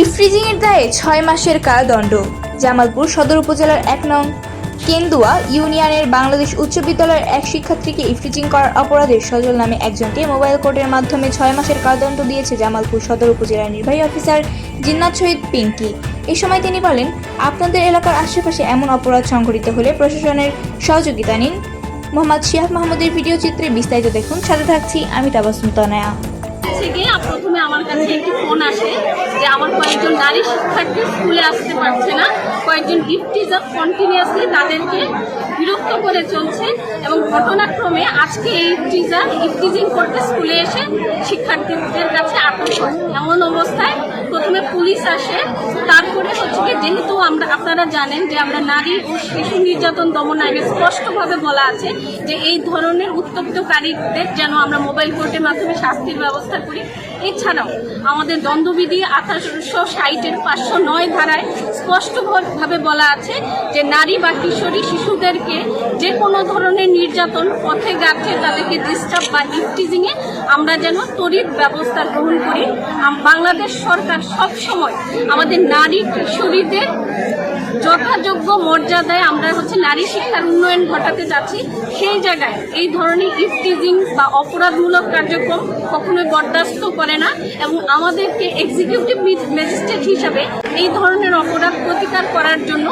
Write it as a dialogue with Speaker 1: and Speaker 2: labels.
Speaker 1: ইফ্রিজিংয়ের দায়ে ছয় মাসের কারাদণ্ড। জামালপুর সদর উপজেলার এক নং। কেন্দুয়া ইউনিয়নের বাংলাদেশ উচ্চ বিদ্যালয়ের এক শিক্ষার্থীকে ইফ্রিজিং করার অপরাধে সজল নামে একজনকে মোবাইল কোর্টের মাধ্যমে ছয় মাসের কারাদণ্ড দিয়েছে জামালপুর সদর উপজেলার নির্বাহী অফিসার জিন্নাত শহীদ পিঙ্কি। এই সময় তিনি বলেন, আপনাদের এলাকার আশেপাশে এমন অপরাধ সংঘটিত হলে প্রশাসনের সহযোগিতা নিন। মোহাম্মদ শিহাব মাহমুদের ভিডিও চিত্রে বিস্তারিত দেখুন। সাথে থাকছি আমি তাবাসুম তনয়া।
Speaker 2: প্রথমে আমার কাছে একটি ফোন আসে। আমার কয়েকজন নারী শিক্ষার্থী স্কুলে আসতে পারছে না। কয়েকজন গিফট টিচার কন্টিনিউয়াসলি তাদেরকে বিরক্ত করে চলছে এবং ঘটনাক্রমে আজকে এই টিচার ইফটিজিং করতে স্কুলে এসে শিক্ষার্থীদের কাছে আটক এমন অবস্থায় প্রথমে পুলিশ আসে, তারপরে আমরা, আপনারা জানেন যে আমরা নারী ও শিশু নির্যাতন দমন আইনে স্পষ্টভাবে বলা আছে যে এই ধরনের উত্তপ্তকারীদের যেন আমরা মোবাইল কোর্টের মাধ্যমে শাস্তির ব্যবস্থা করি। এছাড়াও আমাদের দ্বন্দ্ববিধি আঠারোশো ষাটের পাঁচশো নয় ধারায় স্পষ্টভাবে বলা আছে যে নারী বা কিশোরী শিশুদেরকে যে কোনো ধরনের নির্যাতন, পথে ঘাটে তাদেরকে ডিস্টার্ব বা ইফটিজিংয়ে আমরা যেন তড়িৎ ব্যবস্থা গ্রহণ করি। বাংলাদেশ সরকার সব সময় আমাদের নারী, কিশোরীদের যথাযোগ্য মর্যাদায় আমরা হচ্ছে নারী শিক্ষার উন্নয়ন ঘটাতে যাচ্ছি, সেই জায়গায় এই ধরনের ইফটিজিং বা অপরাধমূলক কার্যক্রম কখনোই বরদাস্ত করে না এবং আমাদেরকে এক্সিকিউটিভ ম্যাজিস্ট্রেট হিসাবে এই ধরনের অপরাধ প্রতিকার করার জন্য